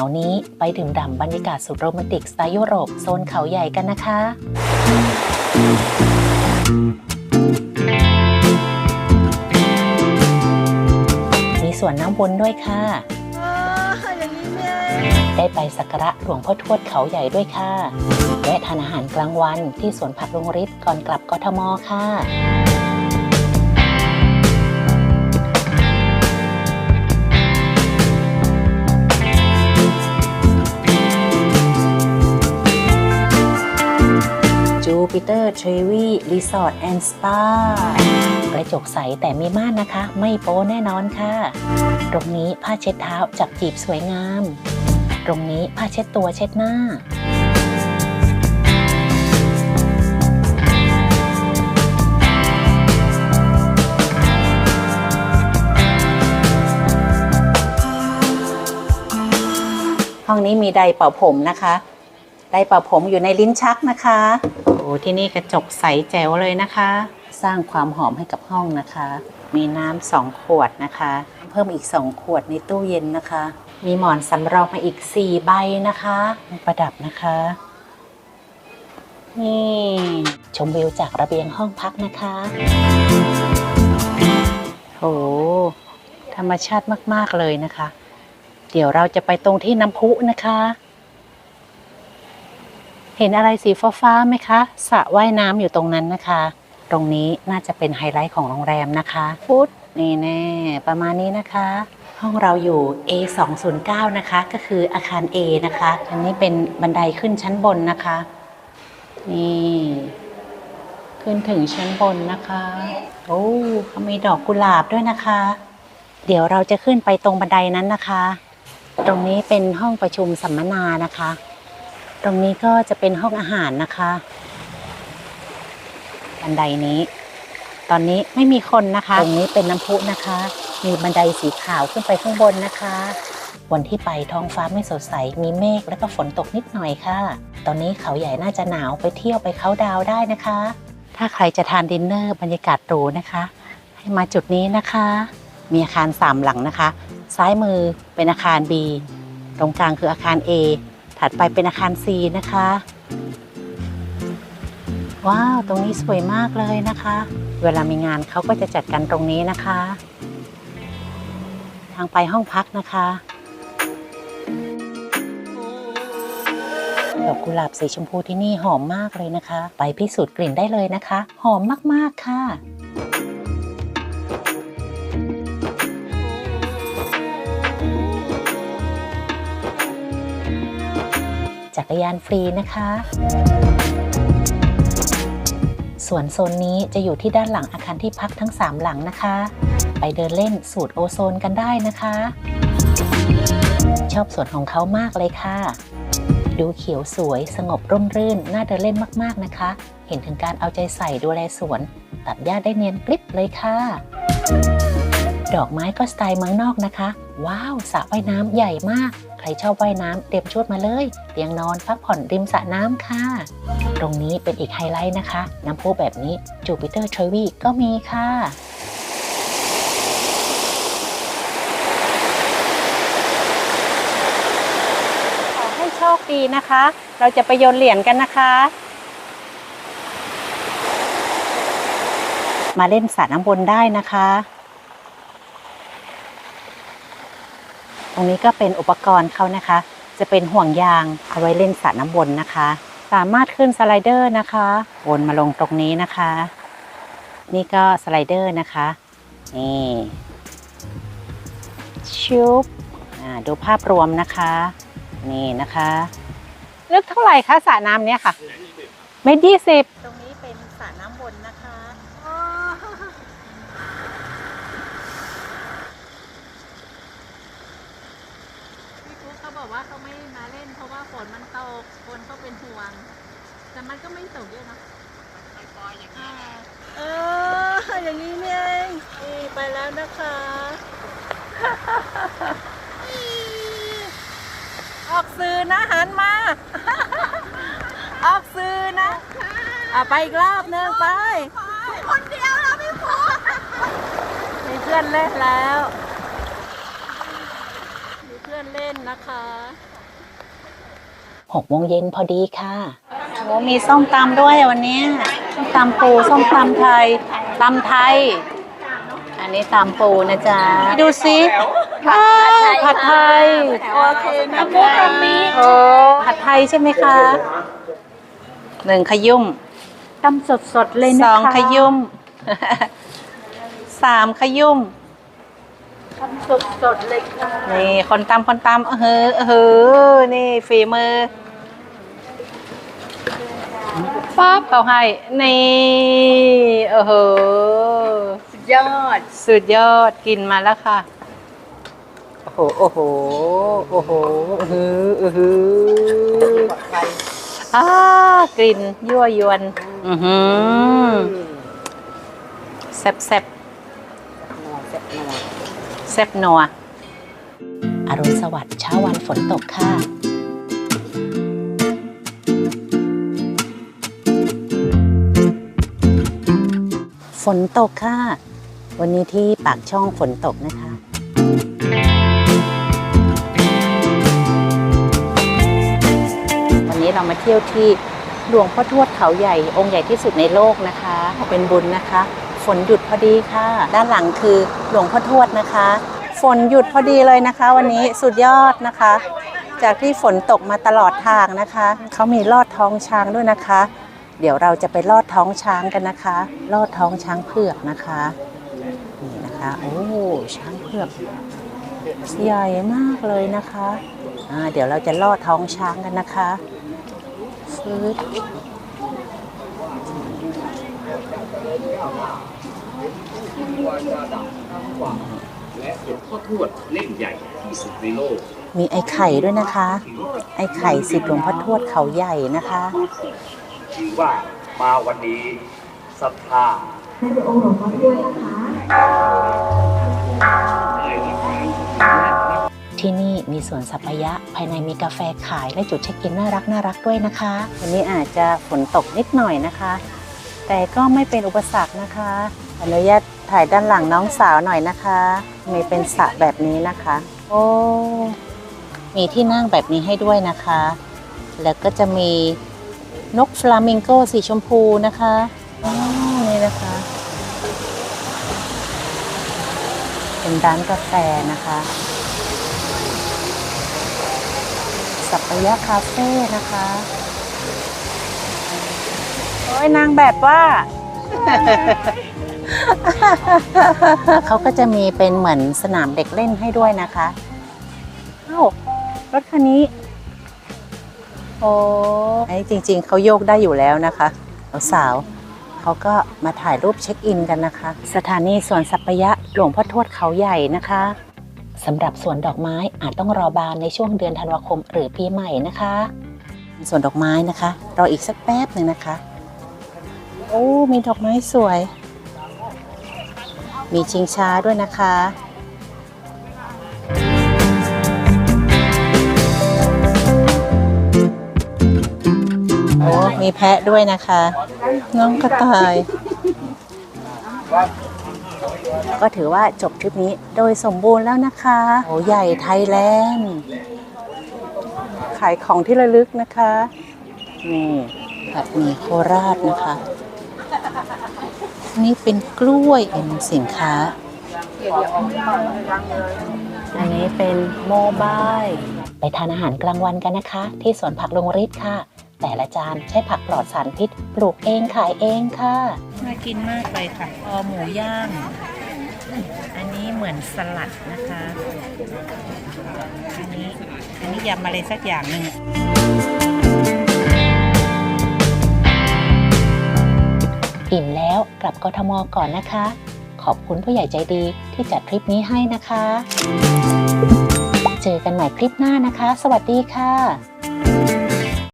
าวนี้ไปดื่มด่ำบรรยากาศสุดโรแมนติกสไตล์ยุโรปโซนเขาใหญ่กันนะคะ มีสวนน้ำวนด้วยค่ะอ๋ออย่างนี้เนี่ยได้ไปสักการะหลวงพ่อทวดเขาใหญ่ด้วยค่ะแวะทานอาหารกลางวันที่สวนผักลุงฤทธิ์ก่อนกลับกทมค่ะ ปิเตอร์ทรีวีรีสอร์ทแอนด์สปากระจกใสแต่มีม่านนะคะ ไม่โป้แน่นอนค่ะ ตรงนี้ผ้าเช็ดเท้าจับจีบสวยงาม ตรงนี้ผ้าเช็ดตัวเช็ดหน้าห้องนี้มีไดร์เป่าผมนะคะ ไดร์เป่าผมอยู่ในลิ้นชักนะคะ ที่นี่กระจกใสแจ๋วเลยนะคะ สร้างความหอมให้กับห้องนะคะ มีน้ำสองขวดนะคะ เพิ่มอีกสองขวดในตู้เย็นนะคะ มีหมอนสำรองมาอีกสี่ใบนะคะ ประดับนะคะ นี่ชมวิวจากระเบียงห้องพักนะคะโหธรรมชาติมาก ๆ เลยนะคะ เดี๋ยวเราจะไปตรงที่น้ำพุนะคะ เห็นอะไรสีฟ้าๆไหมคะสระว่ายน้ำอยู่ตรงนั้นนะคะ ตรงนี้น่าจะเป็นไฮไลท์ของโรงแรมนะคะฟุตนี่แน่ประมาณนี้นะคะ ห้องเราอยู่ A 2 0 9นะคะ ก็คืออาคาร A นะคะ อันนี้เป็นบันไดขึ้นชั้นบนนะคะ นี่ ขึ้นถึงชั้นบนนะคะ โอ้เขามีดอกกุหลาบด้วยนะคะ เดี๋ยวเราจะขึ้นไปตรงบันไดนั้นนะคะ ตรงนี้เป็นห้องประชุมสัมมนานะคะ ตรงนี้ก็จะเป็นห้องอาหารนะคะบันไดนี้ ตอนนี้ไม่มีคนนะคะ ตรงนี้เป็นน้ำพุนะคะ มีบันไดสีขาวขึ้นไปข้างบนนะคะ วันที่ไปท้องฟ้าไม่สดใส มีเมฆแล้วก็ฝนตกนิดหน่อยค่ะ ตอนนี้เขาใหญ่น่าจะหนาวไปเที่ยวไปเขาดาวได้นะคะ ถ้าใครจะทานดินเนอร์บรรยากาศหรูนะคะ ให้มาจุดนี้นะคะ มีอาคารสามหลังนะคะ ซ้ายมือเป็นอาคาร B ตรงกลางคืออาคาร A ถัดไปเป็นอาคาร C นะคะ ว้าว ตรงนี้สวยมากเลยนะคะ เวลามีงานเขาก็จะจัดกันตรงนี้นะคะ ทางไปห้องพักนะคะดอกกุหลาบสีชมพูที่นี่หอมมากเลยนะคะ ไปพิสูจน์กลิ่นได้เลยนะคะ หอมมากๆค่ะ จักรยานฟรีนะคะ ส่วนโซนนี้จะอยู่ที่ด้านหลังอาคารที่พักทั้ง 3 หลังนะคะ ไปเดินเล่นสูตรโอโซนกันได้นะคะ ชอบสวนของเขามากเลยค่ะ ดูเขียวสวยสงบร่มรื่น น่าเดินเล่นมากๆนะคะ เห็นถึงการเอาใจใส่ดูแลสวน ตัดหญ้าได้เนียนกริบเลยค่ะดอกไม้ก็สไตล์เมืองนอกนะคะ ว้าวสระว่ายน้ำใหญ่มาก ใครชอบว่ายน้ำเตรียมชุดมาเลย เตียงนอนพักผ่อนริมสระน้ำค่ะ ตรงนี้เป็นอีกไฮไลท์นะคะ น้ำพุแบบนี้จูปิเตอร์ทรวีก็มีค่ะขอให้โชคดีนะคะ เราจะไปโยนเหรียญกันนะคะ มาเล่นสระน้ำวนได้นะคะ รงนี้ก็เป็นอุปกรณ์เขานะคะ จะเป็นห่วงยางเอาไว้เล่นสระน้ำวนนะคะ สามารถขึ้นสไลเดอร์นะคะวนมาลงตรงนี้นะคะ นี่ก็สไลเดอร์นะคะ นี่ชุบอ่าดูภาพรวมนะคะ นี่นะคะ ลึกเท่าไหร่คะสระน้ำเนี้ยค่ะ เมตรยี่สิบตรงนี้เป็นสระน้ำวนนะคะ อ๋อ พี่ฟุ๊กเขา บอกว่าเขาไม่มาเล่น เพราะว่าฝนมันตกคนเขาเป็นห่วง แต่มันก็ไม่ตกเยอะนะปล่อยๆอย่างนี้เอออย่างนี้เนี่ยเองนี่ไปแล้วนะคะ ออกสื่อนะหันมา ออกสื่อนะอะไปอีกรอบหนึงไปคนเดียวแล้วพี่ฟุ๊กมีเพื่อนเล่นแล้วมีเพื่อ นเล่นนะคะโ6โมงเย็นพอดีค่ะโอ้มีส้มตำด้วยวันนี้ส้มตำปูส้มตำไทยตำไทย อันนี้ตำปูนะจ๊ะ ดูสิอ้าวผัดไทยโอเคนะมุกมีโอ้ผัดไทยใช่ไหมคะหนึ่งขยุ่มตำสดสดๆเลยนะคะสองขยุ่มสามขยุ่ม ตำสดสดๆเลยค่ะ นี่คนตำคนตำเออเฮ้อเออเฮ้อนี่ฝีมือป๊าบเขาให้ นี่เออเฮ้อยอด สุดยอดกินมาแล้วค่ะ โอ้โห โอ้โห โอ้โหเออหือเออหืออ้ากลิ่นยั่วยวน อือหือแซ่บแซ่บแซ่บนั เซฟนัวอรุณสวัสดิ์เช้าวันฝนตกค่ะฝนตกค่ะ วันนี้ที่ปากช่องฝนตกนะคะ วันนี้เรามาเที่ยวที่หลวงพ่อทวดเขาใหญ่องค์ใหญ่ที่สุดในโลกนะคะ เป็นบุญนะคะ ฝนหยุดพอดีค่ะ ด้านหลังคือหลวงพ่อทวดนะคะ ฝนหยุดพอดีเลยนะคะ วันนี้สุดยอดนะคะ จากที่ฝนตกมาตลอดทางนะคะเขามีลอดท้องช้างด้วยนะคะ เดี๋ยวเราจะไปลอดท้องช้างกันนะคะ ลอดท้องช้างเผือกนะคะนี่นะคะโอ้ช้างเผือกใหญ่มากเลยนะคะอ่าเดี๋ยวเราจะลอดท้องช้างกันนะคะฟืด และหลวง พ่อทวดเล่มใหญ่ที่สุดในโลก มีไอ้ไข่ด้วยนะคะ ไอ้ไข่สิทธิ์หลวงพ่อทวดเขาใหญ่นะคะชื่อว่ามาวันนี้ศรัทธาที่นี่มีสวนสัปยะ ภายในมีกาแฟขายและจุดเช็คอินน่ารักน่ารักด้วยนะคะ วันนี้อาจจะฝนตกนิดหน่อยนะคะ แต่ก็ไม่เป็นอุปสรรคนะคะ อนุญาต ถ่ายด้านหลังน้องสาวหน่อยนะคะ มีเป็นสระแบบนี้นะคะ โอ้มีที่นั่งแบบนี้ให้ด้วยนะคะ แล้วก็จะมีนกฟลามิงโกสีชมพูนะคะอ๋อนี่นะคะ เป็นร้านกาแฟนะคะ สัปยะคาเฟ่นะคะ โอ้ยนางแบบว่า เขาก็จะมีเป็นเหมือนสนามเด็กเล่นให้ด้วยนะคะเอ้ารถคันนี้ โอ้ไอ้จริง ๆ เขาโยกได้อยู่แล้วนะคะ สาวเขาก็มาถ่ายรูปเช็คอินกันนะคะ สถานีสวนสัปยะหลวงพ่อทวดเขาใหญ่นะคะสำหรับสวนดอกไม้อาจต้องรอบานในช่วงเดือนธันวาคมหรือปีใหม่นะคะสวนดอกไม้นะคะ รออีกสักแป๊บหนึ่งนะคะ โอ้ มีดอกไม้สวย มีชิงช้าด้วยนะคะโอ้มีแพะด้วยนะคะ น้องกระต่าย ก็ถือว่าจบทริปนี้โดยสมบูรณ์แล้วนะคะโอ้ใหญ่ไทยแลนด์ขายของที่ระลึกนะคะ นี่ผัดหมี่โคราชนะคะ นี่เป็นกล้วยเป็นสินค้า อันนี้เป็นโมบายไปทานอาหารกลางวันกันนะคะ ที่สวนผักลงฤทธิ์ค่ะ แต่ละจานใช้ผักปลอดสารพิษ ปลูกเองขายเองค่ะ น่ากินมากเลยค่ะคอหมูย่าง อันนี้เหมือนสลัดนะคะ อันนี้ อันนี้ยำอะไรสักอย่างหนึ่ง อิ่มแล้วกลับกทมก่อนนะคะ ขอบคุณผู้ใหญ่ใจดีที่จัดทริปนี้ให้นะคะ เจอกันใหม่คลิปหน้านะคะ สวัสดีค่ะ